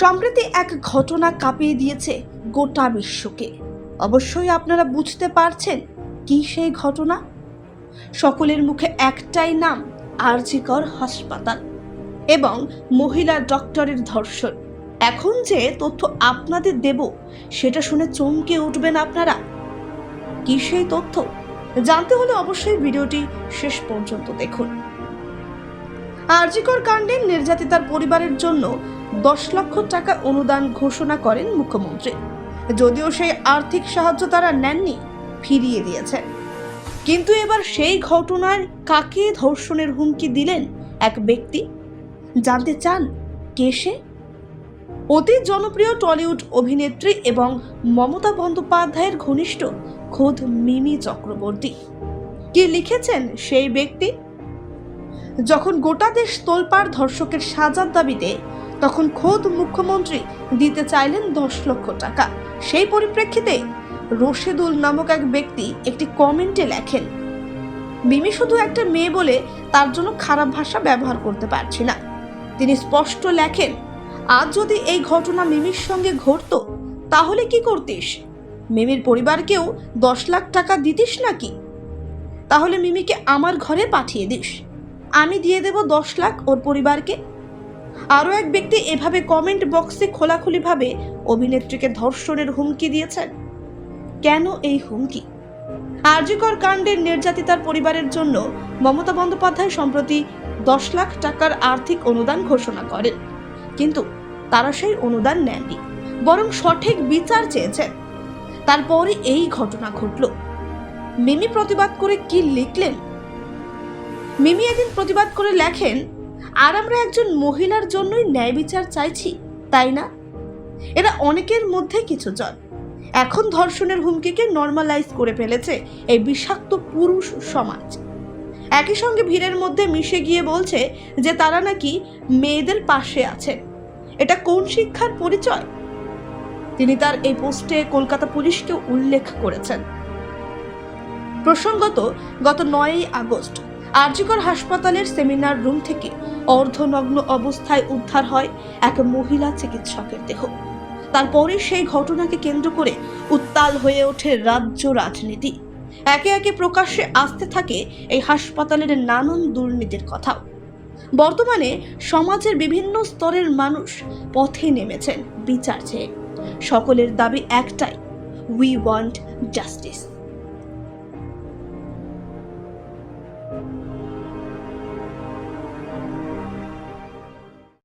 সম্প্রতি এক ঘটনা কাঁপিয়ে দিয়েছে গোটা বিশ্বকে। অবশ্যই আপনারা বুঝতে পারছেন কি সেই ঘটনা? সকলের মুখে একটাই নাম, আরজিকর হাসপাতাল এবং মহিলা ডক্টরের ধর্ষণ। এখন যে তথ্য আপনাদের দেব, সেটা শুনে চমকে উঠবেন আপনারা। কি সেই তথ্য? জানতে হলে অবশ্যই ভিডিওটি শেষ পর্যন্ত দেখুন। আরজিকর কাণ্ডে নির্যাতিতার পরিবারের জন্য দশ লক্ষ টাকা অনুদান ঘোষণা করেন মুখ্যমন্ত্রী। যদিও সেই আর্থিক সাহায্য তারা নেননি, ফিরিয়ে দিয়েছেন কিন্তু এবার সেই ঘটনার কাকে ধর্ষণের হুমকি দিলেন এক ব্যক্তি? জানতে চান কে সে? অতি জনপ্রিয় টলিউড অভিনেত্রী এবং মমতা বন্দ্যোপাধ্যায়ের ঘনিষ্ঠ খোদ মিমি চক্রবর্তী। কি লিখেছেন সেই ব্যক্তি? যখন গোটা দেশ তোলপাড় ধর্ষকের সাজার দাবিতে তখন খোদ মুখ্যমন্ত্রী দিতে চাইলেন দশ লক্ষ টাকা। সেই পরিপ্রেক্ষিতে রশেদুল নামক এক ব্যক্তি একটি কমেন্টে লেখেন মিমি শুধু একটা মেয়ে বলে তার জন্য খারাপ ভাষা ব্যবহার করতে পারছি না। তিনি স্পষ্ট লেখেন, আজ যদি এই ঘটনা মিমির সঙ্গে ঘটতো, তাহলে কি করতিস? মিমির পরিবারকেও দশ লাখ টাকা দিতিস নাকি? তাহলে মিমিকে আমার ঘরে পাঠিয়ে দিস। আমি দিয়ে দেব দশ লাখ ওর পরিবারকে। আরও এক ব্যক্তি এভাবে কমেন্ট বক্সে খোলাখুলিভাবে অভিনেত্রীকে ধর্ষণের হুমকি দিয়েছেন। কেন এই হুমকি? আরজিকর কাণ্ডের নির্যাতিতার পরিবারের জন্য মমতা বন্দ্যোপাধ্যায় সম্প্রতি দশ লাখ টাকার আর্থিক অনুদান ঘোষণা করেন। কিন্তু তারা সেই অনুদান নেননি, বরং সঠিক বিচার চেয়েছেন। তারপরে এই ঘটনা ঘটল। মিমি প্রতিবাদ করে কি লিখলেন? মিমি একদিন প্রতিবাদ করে লেখেন আর আমরা একজন মহিলার জন্যই ন্যায় বিচার চাইছি, তাই না? এরা অনেকের মধ্যে কিছু জন। এখন ধর্ষণের হুমকিকে নর্মালাইজ করে ফেলেছে এই বিষাক্ত পুরুষ সমাজ। একই সঙ্গে ভিড়ের মধ্যে মিশে গিয়ে বলছে যে তারা নাকি মেয়েদের পাশে আছে। এটা কোন শিক্ষার পরিচয়? তিনি তার এই পোস্টে কলকাতা পুলিশকে উল্লেখ করেছেন। প্রসঙ্গত, গত নয়ই আগস্ট আরজিকর হাসপাতালের সেমিনার রুম থেকে অর্ধনগ্ন অবস্থায় উদ্ধার হয় এক মহিলা চিকিৎসকের দেহ। তারপরে সেই ঘটনাকে কেন্দ্র করে উত্তাল হয়ে ওঠে রাজ্য রাজনীতি। একে একে প্রকাশ্যে আসতে থাকে এই হাসপাতালের নানান দুর্নীতির কথাও। বর্তমানে সমাজের বিভিন্ন স্তরের মানুষ পথে নেমেছেন বিচার চেয়ে। সকলের দাবি একটাই we want justice thank you